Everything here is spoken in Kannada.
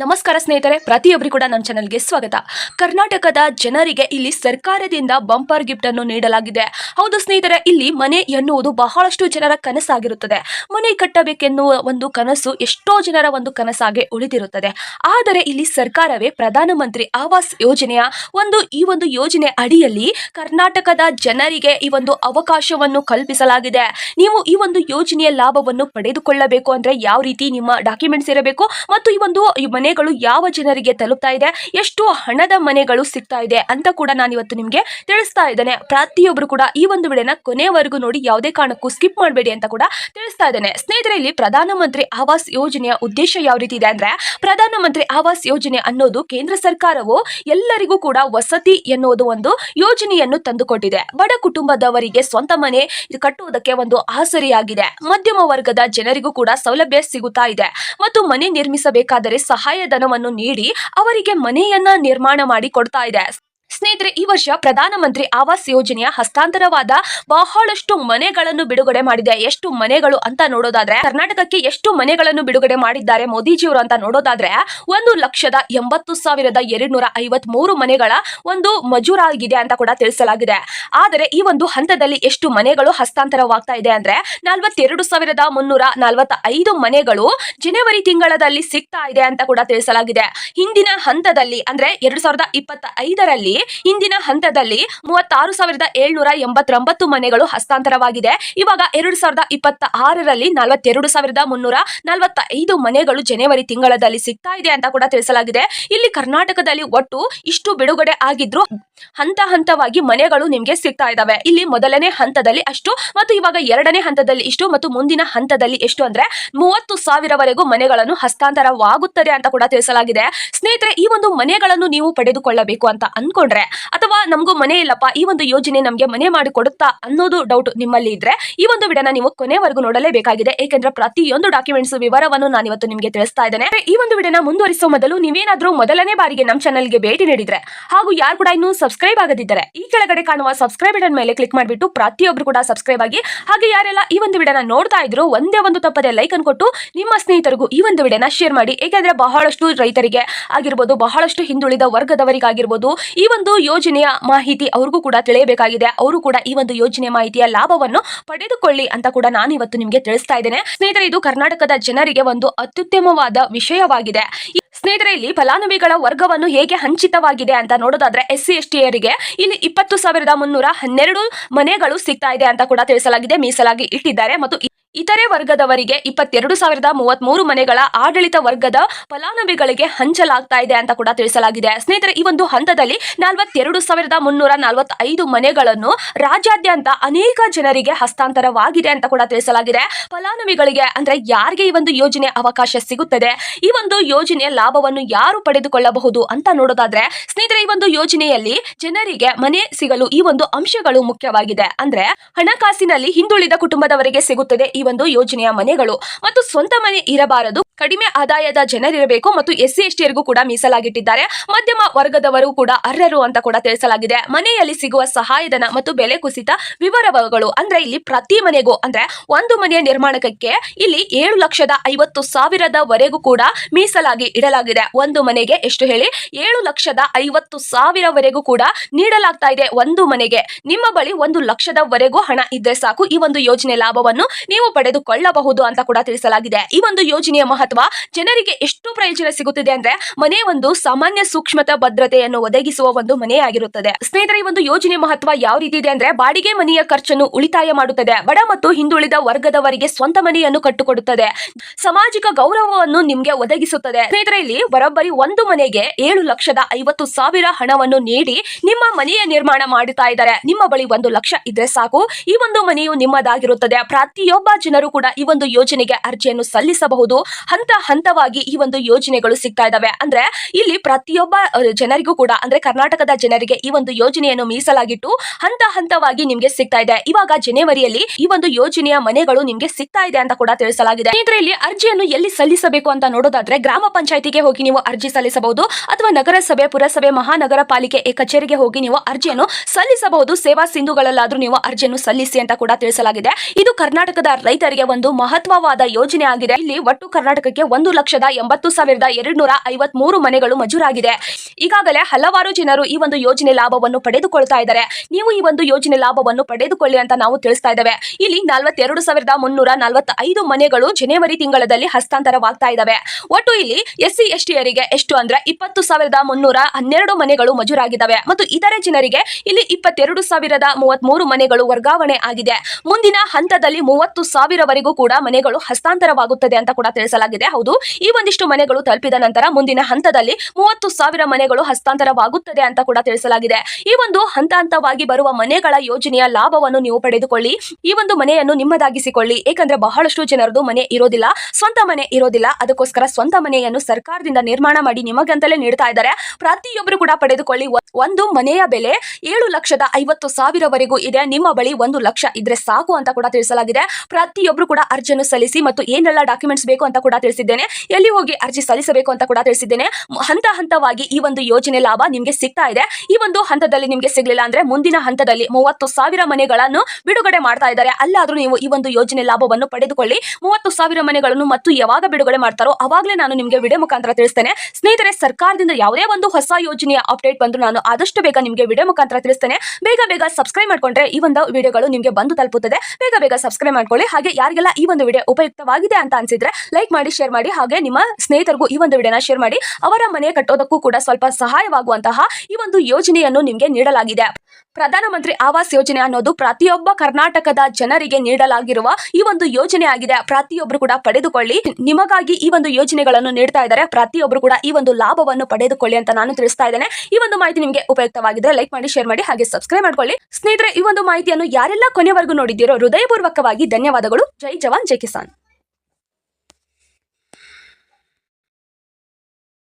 ನಮಸ್ಕಾರ ಸ್ನೇಹಿತರೆ ಪ್ರತಿಯೊಬ್ಬರಿಗೂ ಕೂಡ ನಮ್ಮ ಚಾನಲ್ಗೆ ಸ್ವಾಗತ. ಕರ್ನಾಟಕದ ಜನರಿಗೆ ಇಲ್ಲಿ ಸರ್ಕಾರದಿಂದ ಬಂಪರ್ ಗಿಫ್ಟ್ ಅನ್ನು ನೀಡಲಾಗಿದೆ. ಹೌದು ಸ್ನೇಹಿತರೆ, ಇಲ್ಲಿ ಮನೆ ಎನ್ನುವುದು ಬಹಳಷ್ಟು ಜನರ ಕನಸಾಗಿರುತ್ತದೆ. ಮನೆ ಕಟ್ಟಬೇಕೆನ್ನುವ ಒಂದು ಕನಸು ಎಷ್ಟೋ ಜನರ ಒಂದು ಕನಸಾಗಿ ಉಳಿದಿರುತ್ತದೆ. ಆದರೆ ಇಲ್ಲಿ ಸರ್ಕಾರವೇ ಪ್ರಧಾನಮಂತ್ರಿ ಆವಾಸ್ ಯೋಜನೆಯ ಒಂದು, ಈ ಒಂದು ಯೋಜನೆ ಅಡಿಯಲ್ಲಿ ಕರ್ನಾಟಕದ ಜನರಿಗೆ ಈ ಒಂದು ಅವಕಾಶವನ್ನು ಕಲ್ಪಿಸಲಾಗಿದೆ. ನೀವು ಈ ಒಂದು ಯೋಜನೆಯ ಲಾಭವನ್ನು ಪಡೆದುಕೊಳ್ಳಬೇಕು ಅಂದ್ರೆ ಯಾವ ರೀತಿ ನಿಮ್ಮ ಡಾಕ್ಯುಮೆಂಟ್ಸ್ ಇರಬೇಕು ಮತ್ತು ಈ ಒಂದು ಈ ಮನೆಗಳು ಯಾವ ಜನರಿಗೆ ತಲುಪ್ತಾ ಇದೆ, ಎಷ್ಟು ಹಣದ ಮನೆಗಳು ಸಿಗ್ತಾ ಇದೆ ಅಂತ ಕೂಡ ನಾನು ಇವತ್ತು ನಿಮಗೆ ತಿಳಿಸ್ತಾ ಇದ್ದೇನೆ. ಪ್ರತಿಯೊಬ್ಬರು ಕೂಡ ಈ ಒಂದು ವಿಡಿಯೋನ ಕೊನೆವರೆಗೂ ನೋಡಿ, ಯಾವುದೇ ಕಾರಣಕ್ಕೂ ಸ್ಕಿಪ್ ಮಾಡಬೇಡಿ ಅಂತ ಕೂಡ ತಿಳಿಸ್ತಾ ಇದ್ದೇನೆ. ಸ್ನೇಹಿತರೆ, ಇಲ್ಲಿ ಪ್ರಧಾನಮಂತ್ರಿ ಆವಾಸ್ ಯೋಜನೆಯ ಉದ್ದೇಶ ಯಾವ ರೀತಿ ಇದೆ ಅಂದ್ರೆ, ಪ್ರಧಾನಮಂತ್ರಿ ಆವಾಸ್ ಯೋಜನೆ ಅನ್ನೋದು ಕೇಂದ್ರ ಸರ್ಕಾರವು, ಎಲ್ಲರಿಗೂ ಕೂಡ ವಸತಿ ಎನ್ನುವುದು ಒಂದು ಯೋಜನೆಯನ್ನು ತಂದುಕೊಟ್ಟಿದೆ. ಬಡ ಕುಟುಂಬದವರಿಗೆ ಸ್ವಂತ ಮನೆ ಕಟ್ಟುವುದಕ್ಕೆ ಒಂದು ಆಸರಿಯಾಗಿದೆ. ಮಧ್ಯಮ ವರ್ಗದ ಜನರಿಗೂ ಕೂಡ ಸೌಲಭ್ಯ ಸಿಗುತ್ತಾ ಇದೆ. ಮತ್ತು ಮನೆ ನಿರ್ಮಿಸಬೇಕಾದರೆ ಸಹಾಯಧನವನ್ನು ನೀಡಿ ಅವರಿಗೆ ಮನೆಯನ್ನ ನಿರ್ಮಾಣ ಮಾಡಿ ಕೊಡ್ತಾ ಇದೆ. ಸ್ನೇಹಿತರೆ, ಈ ವರ್ಷ ಪ್ರಧಾನಮಂತ್ರಿ ಆವಾಸ್ ಯೋಜನೆಯ ಹಸ್ತಾಂತರವಾದ ಬಹಳಷ್ಟು ಮನೆಗಳನ್ನು ಬಿಡುಗಡೆ ಮಾಡಿದೆ. ಎಷ್ಟು ಮನೆಗಳು ಅಂತ ನೋಡೋದಾದ್ರೆ, ಕರ್ನಾಟಕಕ್ಕೆ ಎಷ್ಟು ಮನೆಗಳನ್ನು ಬಿಡುಗಡೆ ಮಾಡಿದ್ದಾರೆ ಮೋದಿಜಿಯವರು ಅಂತ ನೋಡೋದಾದ್ರೆ, ಒಂದು ಲಕ್ಷದ ಎಂಬತ್ತು ಸಾವಿರದ ಮನೆಗಳ ಒಂದು ಮಜೂರಾಗಿದೆ ಅಂತ ಕೂಡ ತಿಳಿಸಲಾಗಿದೆ. ಆದರೆ, ಈ ಒಂದು ಹಂತದಲ್ಲಿ ಎಷ್ಟು ಮನೆಗಳು ಹಸ್ತಾಂತರವಾಗ್ತಾ ಇದೆ ಅಂದ್ರೆ, ನಲವತ್ತೆರಡು ಸಾವಿರದ ಮುನ್ನೂರ ನಲವತ್ತ ಐದು ಮನೆಗಳು ಜನವರಿ ತಿಂಗಳಲ್ಲಿ ಸಿಗ್ತಾ ಇದೆ ಅಂತ ಕೂಡ ತಿಳಿಸಲಾಗಿದೆ. ಹಿಂದಿನ ಹಂತದಲ್ಲಿ ಅಂದ್ರೆ, ಎರಡ್ ಸಾವಿರದ ಇಪ್ಪತ್ತ ಐದರಲ್ಲಿ ಹಿಂದಿನ ಹಂತದಲ್ಲಿ ಮೂವತ್ತಾರು ಸಾವಿರದ ಏಳ್ನೂರ ಎಂಬತ್ತೊಂಬತ್ತು ಮನೆಗಳು ಹಸ್ತಾಂತರವಾಗಿದೆ. ಇವಾಗ ಎರಡು ಸಾವಿರದ ಇಪ್ಪತ್ತ ಆರರಲ್ಲಿ ನಲವತ್ತೆರಡು ಸಾವಿರದ ಮುನ್ನೂರ ನಲವತ್ತ ಐದು ಮನೆಗಳು ಜನವರಿ ತಿಂಗಳಲ್ಲಿ ಸಿಗ್ತಾ ಇದೆ ಅಂತ ಕೂಡ ತಿಳಿಸಲಾಗಿದೆ. ಇಲ್ಲಿ ಕರ್ನಾಟಕದಲ್ಲಿ ಒಟ್ಟು ಇಷ್ಟು ಬಿಡುಗಡೆ ಆಗಿದ್ರು ಹಂತ ಹಂತವಾಗಿ ಮನೆಗಳು ನಿಮಗೆ ಸಿಗ್ತಾ ಇದಾವೆ. ಇಲ್ಲಿ ಮೊದಲನೇ ಹಂತದಲ್ಲಿ ಅಷ್ಟು ಮತ್ತು ಇವಾಗ ಎರಡನೇ ಹಂತದಲ್ಲಿ ಇಷ್ಟು ಮತ್ತು ಮುಂದಿನ ಹಂತದಲ್ಲಿ ಎಷ್ಟು ಅಂದ್ರೆ ಮೂವತ್ತು ಸಾವಿರವರೆಗೂ ಮನೆಗಳನ್ನು ಹಸ್ತಾಂತರವಾಗುತ್ತದೆ ಅಂತ ಕೂಡ ತಿಳಿಸಲಾಗಿದೆ. ಸ್ನೇಹಿತರೆ, ಈ ಒಂದು ಮನೆಗಳನ್ನು ನೀವು ಪಡೆದುಕೊಳ್ಳಬೇಕು ಅಂತ ಅನ್ಕೊಂಡ್ರೆ ಅಥವಾ ನಮಗೂ ಮನೆ ಇಲ್ಲಪ್ಪ, ಈ ಒಂದು ಯೋಜನೆ ನಮಗೆ ಮನೆ ಮಾಡಿ ಕೊಡುತ್ತಾ ಅನ್ನೋದು ಡೌಟ್ ನಿಮ್ಮಲ್ಲಿ ಇದ್ರೆ, ಈ ಒಂದು ವಿಡಿಯೋನ ನೀವು ಕೊನೆವರೆಗೂ ನೋಡಲೇಬೇಕಾಗಿದೆ. ಏಕೆಂದ್ರೆ ಪ್ರತಿಯೊಂದು ಡಾಕ್ಯುಮೆಂಟ್ಸ್ ವಿವರವನ್ನು ನಾನು ಇವತ್ತು ನಿಮಗೆ ತಿಳಿಸ್ತಾ ಇದ್ದೇನೆ. ಈ ಒಂದು ವಿಡಿಯೋನ ಮುಂದುವರಿಸುವ ಮೊದಲು ನೀವೇನಾದ್ರೂ ಮೊದಲನೇ ಬಾರಿಗೆ ನಮ್ಮ ಚಾನಲ್ಗೆ ಭೇಟಿ ನೀಡಿದ್ರೆ, ಹಾಗೂ ಯಾರು ಕೂಡ ಇನ್ನೂ ಸಬ್ಸ್ಕ್ರೈಬ್ ಆಗದಿದ್ದರೆ, ಈ ಕೆಳಗಡೆ ಕಾಣುವ ಸಬ್ಸ್ಕ್ರೈಬ್ ಬಟನ್ ಮೇಲೆ ಕ್ಲಿಕ್ ಮಾಡಿಬಿಟ್ಟು ಪ್ರತಿಯೊಬ್ಬರು ಕೂಡ ಸಬ್ಸ್ಕ್ರೈಬ್ ಆಗಿ, ಹಾಗೆ ಯಾರೆಲ್ಲ ಈ ಒಂದು ವಿಡಿಯೋನ ನೋಡ್ತಾ ಇದ್ರು ಒಂದೇ ಒಂದು ತಪ್ಪದೆ ಲೈಕ್ ಅನ್ನು ಕೊಟ್ಟು ನಿಮ್ಮ ಸ್ನೇಹಿತರಿಗೂ ಈ ಒಂದು ವಿಡಿಯೋನ ಶೇರ್ ಮಾಡಿ. ಏಕೆಂದ್ರೆ ಬಹಳಷ್ಟು ರೈತರಿಗೆ ಆಗಿರ್ಬೋದು, ಬಹಳಷ್ಟು ಹಿಂದುಳಿದ ವರ್ಗದವರಿಗಾಗಿರ್ಬೋದು, ಈ ಯೋಜನೆಯ ಮಾಹಿತಿ ಅವ್ರಿಗೂ ಕೂಡ ತಿಳಿಯಬೇಕಾಗಿದೆ. ಅವರು ಕೂಡ ಈ ಒಂದು ಯೋಜನೆ ಮಾಹಿತಿಯ ಲಾಭವನ್ನು ಪಡೆದುಕೊಳ್ಳಿ ಅಂತ ಕೂಡ ನಾನು ಇವತ್ತು ನಿಮಗೆ ತಿಳಿಸ್ತಾ ಇದ್ದೇನೆ. ಸ್ನೇಹಿತರೆ, ಇದು ಕರ್ನಾಟಕದ ಜನರಿಗೆ ಒಂದು ಅತ್ಯುತ್ತಮವಾದ ವಿಷಯವಾಗಿದೆ. ಸ್ನೇಹಿತರೆ, ಇಲ್ಲಿ ಫಲಾನುಭವಿಗಳ ವರ್ಗವನ್ನು ಹೇಗೆ ಹಂಚಿತವಾಗಿದೆ ಅಂತ ನೋಡೋದಾದ್ರೆ ಎಸ್ ಸಿ ಎಸ್ ಟಿಯರಿಗೆ ಇಲ್ಲಿ ಇಪ್ಪತ್ತು ಸಾವಿರದ ಮುನ್ನೂರ ಹನ್ನೆರಡು ಮನೆಗಳು ಸಿಗ್ತಾ ಇದೆ ಅಂತ ಕೂಡ ತಿಳಿಸಲಾಗಿದೆ, ಮೀಸಲಾಗಿ ಇಟ್ಟಿದ್ದಾರೆ. ಮತ್ತು ಇತರೆ ವರ್ಗದವರಿಗೆ ಇಪ್ಪತ್ತೆರಡು ಸಾವಿರದ ಮೂವತ್ತ್ ಮೂರು ಮನೆಗಳ ಆಡಳಿತ ವರ್ಗದ ಫಲಾನುಭವಿಗಳಿಗೆ ಹಂಚಲಾಗ್ತಾ ಇದೆ ಅಂತ ಕೂಡ ತಿಳಿಸಲಾಗಿದೆ. ಸ್ನೇಹಿತರೆ, ಈ ಒಂದು ಹಂತದಲ್ಲಿ ನಲವತ್ತೆರಡು ಸಾವಿರದ ಮುನ್ನೂರ ನಲವತ್ತೈದು ಮನೆಗಳನ್ನು ರಾಜ್ಯಾದ್ಯಂತ ಅನೇಕ ಜನರಿಗೆ ಹಸ್ತಾಂತರವಾಗಿದೆ ಅಂತ ಕೂಡ ತಿಳಿಸಲಾಗಿದೆ. ಫಲಾನುಭವಿಗಳಿಗೆ ಅಂದ್ರೆ ಯಾರಿಗೆ ಈ ಒಂದು ಯೋಜನೆ ಅವಕಾಶ ಸಿಗುತ್ತದೆ? ಈ ಒಂದು ಯೋಜನೆಯ ಲಾಭವನ್ನು ಯಾರು ಪಡೆದುಕೊಳ್ಳಬಹುದು ಅಂತ ನೋಡೋದಾದ್ರೆ, ಸ್ನೇಹಿತರೆ, ಈ ಒಂದು ಯೋಜನೆಯಲ್ಲಿ ಜನರಿಗೆ ಮನೆ ಸಿಗಲು ಈ ಒಂದು ಅಂಶಗಳು ಮುಖ್ಯವಾಗಿದೆ. ಅಂದ್ರೆ ಹಣಕಾಸಿನಲ್ಲಿ ಹಿಂದುಳಿದ ಕುಟುಂಬದವರಿಗೆ ಸಿಗುತ್ತದೆ ಒಂದು ಯೋಜನೆಯ ಮನೆಗಳು ಮತ್ತು ಸ್ವಂತ ಮನೆ ಇರಬಾರದು. ಕಡಿಮೆ ಆದಾಯದ ಜನರಿರಬೇಕು ಮತ್ತು ಎಸ್ ಸಿ ಕೂಡ ಮೀಸಲಾಗಿಟ್ಟಿದ್ದಾರೆ. ಮಧ್ಯಮ ವರ್ಗದವರು ಕೂಡ ಅರ್ಹರು ಅಂತ ಕೂಡ ತಿಳಿಸಲಾಗಿದೆ. ಮನೆಯಲ್ಲಿ ಸಿಗುವ ಸಹಾಯಧನ ಮತ್ತು ಬೆಲೆ ಕುಸಿತ ವಿವರಗಳು ಅಂದ್ರೆ ಇಲ್ಲಿ ಪ್ರತಿ ಮನೆಗೂ ಅಂದ್ರೆ ಒಂದು ಮನೆಯ ನಿರ್ಮಾಣಕ್ಕೆ ಇಲ್ಲಿ ಏಳು ಲಕ್ಷದ ಐವತ್ತು ಸಾವಿರದವರೆಗೂ ಕೂಡ ಮೀಸಲಾಗಿ ಇಡಲಾಗಿದೆ. ಒಂದು ಮನೆಗೆ ಎಷ್ಟು ಹೇಳಿ? ಏಳು ಲಕ್ಷದ ಐವತ್ತು ಸಾವಿರವರೆಗೂ ಕೂಡ ನೀಡಲಾಗ್ತಾ ಇದೆ ಒಂದು ಮನೆಗೆ. ನಿಮ್ಮ ಬಳಿ ಒಂದು ಲಕ್ಷದವರೆಗೂ ಹಣ ಇದ್ರೆ ಸಾಕು. ಈ ಒಂದು ಯೋಜನೆ ಲಾಭವನ್ನು ನೀವು ಪಡೆದುಕೊಳ್ಳಬಹುದು ಅಂತ ಕೂಡ ತಿಳಿಸಲಾಗಿದೆ. ಈ ಒಂದು ಯೋಜನೆಯ ಮಹತ್ವ ಜನರಿಗೆ ಎಷ್ಟು ಪ್ರಯೋಜನ ಸಿಗುತ್ತಿದೆ ಅಂದ್ರೆ ಮನೆ ಒಂದು ಸಾಮಾನ್ಯ ಸೂಕ್ಷ್ಮತ ಭದ್ರತೆಯನ್ನು ಒದಗಿಸುವ ಒಂದು ಮನೆಯಾಗಿರುತ್ತದೆ ಸ್ನೇಹಿತರೆ, ಈ ಒಂದು ಯೋಜನೆ ಮಹತ್ವ ಯಾವ ರೀತಿ ಇದೆ ಅಂದ್ರೆ ಬಾಡಿಗೆ ಮನೆಯ ಖರ್ಚನ್ನು ಉಳಿತಾಯ ಮಾಡುತ್ತದೆ. ಬಡ ಮತ್ತು ಹಿಂದುಳಿದ ವರ್ಗದವರಿಗೆ ಸ್ವಂತ ಮನೆಯನ್ನು ಕಟ್ಟುಕೊಡುತ್ತದೆ. ಸಾಮಾಜಿಕ ಗೌರವವನ್ನು ನಿಮ್ಗೆ ಒದಗಿಸುತ್ತದೆ. ಸ್ನೇಹಿತರೆ, ಇಲ್ಲಿ ಬರೋಬ್ಬರಿ ಒಂದು ಮನೆಗೆ ಏಳು ಲಕ್ಷದ ಐವತ್ತು ಸಾವಿರ ಹಣವನ್ನು ನೀಡಿ ನಿಮ್ಮ ಮನೆಯ ನಿರ್ಮಾಣ ಮಾಡುತ್ತಾ ಇದ್ದಾರೆ. ನಿಮ್ಮ ಬಳಿ ಒಂದು ಲಕ್ಷ ಇದ್ರೆ ಸಾಕು. ಈ ಒಂದು ಮನೆಯು ನಿಮ್ಮದಾಗಿರುತ್ತದೆ. ಪ್ರತಿಯೊಬ್ಬ ಜನರು ಕೂಡ ಈ ಒಂದು ಯೋಜನೆಗೆ ಅರ್ಜಿಯನ್ನು ಸಲ್ಲಿಸಬಹುದು. ಹಂತ ಹಂತವಾಗಿ ಈ ಒಂದು ಯೋಜನೆಗಳು ಸಿಗ್ತಾ ಇದಾವೆ. ಅಂದ್ರೆ ಇಲ್ಲಿ ಪ್ರತಿಯೊಬ್ಬ ಜನರಿಗೂ ಕೂಡ, ಅಂದ್ರೆ ಕರ್ನಾಟಕದ ಜನರಿಗೆ ಈ ಒಂದು ಯೋಜನೆಯನ್ನು ಮೀಸಲಾಗಿಟ್ಟು ಹಂತ ಹಂತವಾಗಿ ನಿಮ್ಗೆ ಸಿಗ್ತಾ ಇದೆ. ಇವಾಗ ಜನವರಿಯಲ್ಲಿ ಈ ಒಂದು ಯೋಜನೆಯ ಮನೆಗಳು ನಿಮ್ಗೆ ಸಿಗ್ತಾ ಇದೆ ಅಂತ ಕೂಡ ತಿಳಿಸಲಾಗಿದೆ. ಇಲ್ಲಿ ಅರ್ಜಿಯನ್ನು ಎಲ್ಲಿ ಸಲ್ಲಿಸಬೇಕು ಅಂತ ನೋಡೋದಾದ್ರೆ ಗ್ರಾಮ ಪಂಚಾಯತಿಗೆ ಹೋಗಿ ನೀವು ಅರ್ಜಿ ಸಲ್ಲಿಸಬಹುದು, ಅಥವಾ ನಗರಸಭೆ, ಪುರಸಭೆ, ಮಹಾನಗರ ಪಾಲಿಕೆ ಕಚೇರಿಗೆ ಹೋಗಿ ನೀವು ಅರ್ಜಿಯನ್ನು ಸಲ್ಲಿಸಬಹುದು. ಸೇವಾ ಸಿಂಧುಗಳಲ್ಲಾದ್ರೂ ನೀವು ಅರ್ಜಿಯನ್ನು ಸಲ್ಲಿಸಿ ಅಂತ ಕೂಡ ತಿಳಿಸಲಾಗಿದೆ. ಇದು ಕರ್ನಾಟಕದ ರೈತರಿಗೆ ಒಂದು ಮಹತ್ವವಾದ ಯೋಜನೆ ಆಗಿದೆ. ಇಲ್ಲಿ ಒಟ್ಟು ಕರ್ನಾಟಕ ಕರ್ನಾಟಕಕ್ಕೆ ಒಂದು ಲಕ್ಷದ ಎಂಬತ್ತು ಸಾವಿರದ ಎರಡ್ನೂರ ಐವತ್ಮೂರು ಮನೆಗಳು ಮಂಜೂರಾಗಿದೆ. ಈಗಾಗಲೇ ಹಲವಾರು ಜನರು ಈ ಒಂದು ಯೋಜನೆ ಲಾಭವನ್ನು ಪಡೆದುಕೊಳ್ತಾ ಇದ್ದಾರೆ. ನೀವು ಈ ಒಂದು ಯೋಜನೆ ಲಾಭವನ್ನು ಪಡೆದುಕೊಳ್ಳಿ ಅಂತ ನಾವು ತಿಳಿಸ್ತಾ ಇದ್ದೇವೆ. ಇಲ್ಲಿ ನಲವತ್ತೆರಡು ಸಾವಿರದ ಮುನ್ನೂರ ನಲವತ್ತೈದು ಮನೆಗಳು ಜನವರಿ ತಿಂಗಳಲ್ಲಿ ಹಸ್ತಾಂತರವಾಗ್ತಾ ಇದ್ದಾವೆ. ಒಟ್ಟು ಇಲ್ಲಿ ಎಸ್ ಸಿ ಎಸ್ ಟಿಯರಿಗೆ ಎಷ್ಟು ಅಂದ್ರೆ ಇಪ್ಪತ್ತು ಸಾವಿರದ ಮುನ್ನೂರ ಹನ್ನೆರಡು ಮನೆಗಳು ಮಂಜೂರಾಗಿದ್ದಾವೆ. ಮತ್ತು ಇತರೆ ಜನರಿಗೆ ಇಲ್ಲಿ ಇಪ್ಪತ್ತೆರಡು ಸಾವಿರದ ಮೂವತ್ಮೂರು ಮನೆಗಳು ವರ್ಗಾವಣೆ ಆಗಿದೆ. ಮುಂದಿನ ಹಂತದಲ್ಲಿ ಮೂವತ್ತು ಸಾವಿರವರೆಗೂ ಕೂಡ ಮನೆಗಳು ಹಸ್ತಾಂತರವಾಗುತ್ತದೆ ಅಂತ ಕೂಡ ತಿಳಿಸಲಾಗಿದೆ. ಹೌದು, ಈ ಒಂದಿಷ್ಟು ಮನೆಗಳು ತಲುಪಿದ ನಂತರ ಮುಂದಿನ ಹಂತದಲ್ಲಿ ಮೂವತ್ತು ಸಾವಿರ ಮನೆಗಳು ಹಸ್ತಾಂತರವಾಗುತ್ತದೆ ಅಂತ ಕೂಡ ತಿಳಿಸಲಾಗಿದೆ. ಈ ಒಂದು ಹಂತ ಹಂತವಾಗಿ ಬರುವ ಮನೆಗಳ ಯೋಜನೆಯ ಲಾಭವನ್ನು ನೀವು ಪಡೆದುಕೊಳ್ಳಿ. ಈ ಒಂದು ಮನೆಯನ್ನು ನಿಮ್ಮದಾಗಿಸಿಕೊಳ್ಳಿ. ಏಕೆಂದ್ರೆ ಬಹಳಷ್ಟು ಜನರದು ಮನೆ ಇರೋದಿಲ್ಲ, ಸ್ವಂತ ಮನೆ ಇರೋದಿಲ್ಲ. ಅದಕ್ಕೋಸ್ಕರ ಸ್ವಂತ ಮನೆಯನ್ನು ಸರ್ಕಾರದಿಂದ ನಿರ್ಮಾಣ ಮಾಡಿ ನಿಮಗಂತಲೇ ನೀಡ್ತಾ ಇದ್ದಾರೆ. ಪ್ರತಿಯೊಬ್ಬರು ಕೂಡ ಪಡೆದುಕೊಳ್ಳಿ. ಒಂದು ಮನೆಯ ಬೆಲೆ ಏಳು ಲಕ್ಷದ ಐವತ್ತು ಸಾವಿರವರೆಗೂ ಇದೆ. ನಿಮ್ಮ ಬಳಿ ಒಂದು ಲಕ್ಷ ಇದ್ರೆ ಸಾಕು ಅಂತ ಕೂಡ ತಿಳಿಸಲಾಗಿದೆ. ಪ್ರತಿಯೊಬ್ಬರು ಕೂಡ ಅರ್ಜಿಯನ್ನು ಸಲ್ಲಿಸಿ ಮತ್ತು ಏನೆಲ್ಲ ಡಾಕ್ಯುಮೆಂಟ್ಸ್ ಬೇಕು ಅಂತ ಕೂಡ ತಿಳಿಸಿದ್ದೇನೆ. ಎಲ್ಲಿ ಹೋಗಿ ಅರ್ಜಿ ಸಲ್ಲಿಸಬೇಕು ಅಂತ ಕೂಡ ತಿಳಿಸಿದ್ದೇನೆ. ಹಂತ ಹಂತವಾಗಿ ಈ ಒಂದು ಯೋಜನೆ ಲಾಭ ನಿಮಗೆ ಸಿಗ್ತಾ ಇದೆ. ಈ ಒಂದು ಹಂತದಲ್ಲಿ ನಿಮಗೆ ಸಿಗ್ಲಿಲ್ಲ ಅಂದ್ರೆ ಮುಂದಿನ ಹಂತದಲ್ಲಿ ಮೂವತ್ತು ಸಾವಿರ ಮನೆಗಳನ್ನು ಬಿಡುಗಡೆ ಮಾಡ್ತಾ ಇದ್ದಾರೆ. ಅಲ್ಲಾದ್ರೂ ನೀವು ಈ ಒಂದು ಯೋಜನೆ ಲಾಭವನ್ನು ಪಡೆದುಕೊಳ್ಳಿ. ಮೂವತ್ತು ಸಾವಿರ ಮನೆಗಳನ್ನು ಮತ್ತು ಯಾವಾಗ ಬಿಡುಗಡೆ ಮಾಡ್ತಾರೋ ಅವಾಗಲೇ ನಾನು ನಿಮಗೆ ವಿಡಿಯೋ ಮುಖಾಂತರ ತಿಳಿಸ್ತೇನೆ. ಸ್ನೇಹಿತರೆ, ಸರ್ಕಾರದಿಂದ ಯಾವುದೇ ಒಂದು ಹೊಸ ಯೋಜನೆಯ ಅಪ್ಡೇಟ್ ಬಂದು ನಾನು ಆದಷ್ಟು ಬೇಗ ನಿಮಗೆ ವಿಡಿಯೋ ಮುಖಾಂತರ ತಿಳಿಸ್ತೇನೆ. ಬೇಗ ಬೇಗ ಸಬ್ಸ್ಕ್ರೈಬ್ ಮಾಡ್ಕೊಂಡ್ರೆ ಈ ಒಂದು ವಿಡಿಯೋಗಳು ನಿಮಗೆ ಬಂದು ತಲುಪುತ್ತದೆ. ಬೇಗ ಬೇಗ ಸಬ್ಸ್ಕ್ರೈಬ್ ಮಾಡ್ಕೊಳ್ಳಿ. ಹಾಗೆ ಯಾರಿಗೆಲ್ಲ ಈ ಒಂದು ವಿಡಿಯೋ ಉಪಯುಕ್ತವಾಗಿದೆ ಅಂತ ಅನ್ಸಿದ್ರೆ ಲೈಕ್ ಮಾಡಿ ಶೇರ್ ಮಾಡಿ ಹಾಗೆ ನಿಮ್ಮ ಸ್ನೇಹಿತರಿಗೂ ಈ ಒಂದು ವಿಡಿಯೋನ ಶೇರ್ ಮಾಡಿ ಅವರ ಮನೆ ಕಟ್ಟೋದಕ್ಕೂ ಕೂಡ ಸ್ವಲ್ಪ ಸಹಾಯವಾಗುವಂತಹ ಈ ಒಂದು ಯೋಜನೆಯನ್ನು ನಿಮಗೆ ನೀಡಲಾಗಿದೆ. ಪ್ರಧಾನಮಂತ್ರಿ ಆವಾಸ್ ಯೋಜನೆ ಅನ್ನೋದು ಪ್ರತಿಯೊಬ್ಬ ಕರ್ನಾಟಕದ ಜನರಿಗೆ ನೀಡಲಾಗಿರುವ ಈ ಒಂದು ಯೋಜನೆ ಆಗಿದೆ. ಪ್ರತಿಯೊಬ್ಬರು ಕೂಡ ಪಡೆದುಕೊಳ್ಳಿ. ನಿಮಗಾಗಿ ಈ ಒಂದು ಯೋಜನೆಗಳನ್ನು ನೀಡ್ತಾ ಇದ್ದಾರೆ. ಪ್ರತಿಯೊಬ್ಬರು ಕೂಡ ಈ ಒಂದು ಲಾಭವನ್ನು ಪಡೆದುಕೊಳ್ಳಿ ಅಂತ ನಾನು ತಿಳಿಸ್ತಾ ಇದ್ದೇನೆ. ಈ ಒಂದು ಮಾಹಿತಿ ನಿಮಗೆ ಉಪಯುಕ್ತವಾಗಿದ್ರೆ ಲೈಕ್ ಮಾಡಿ ಶೇರ್ ಮಾಡಿ, ಹಾಗೆ ಸಬ್ಸ್ಕ್ರೈಬ್ ಮಾಡ್ಕೊಳ್ಳಿ. ಸ್ನೇಹಿತರೆ, ಈ ಒಂದು ಮಾಹಿತಿಯನ್ನು ಯಾರೆಲ್ಲ ಕೊನೆವರೆಗೂ ನೋಡಿದ್ದೀರೋ ಹೃದಯಪೂರ್ವಕವಾಗಿ ಧನ್ಯವಾದಗಳು. ಜೈ ಜವಾನ್, ಜೈ ಕಿಸಾನ್.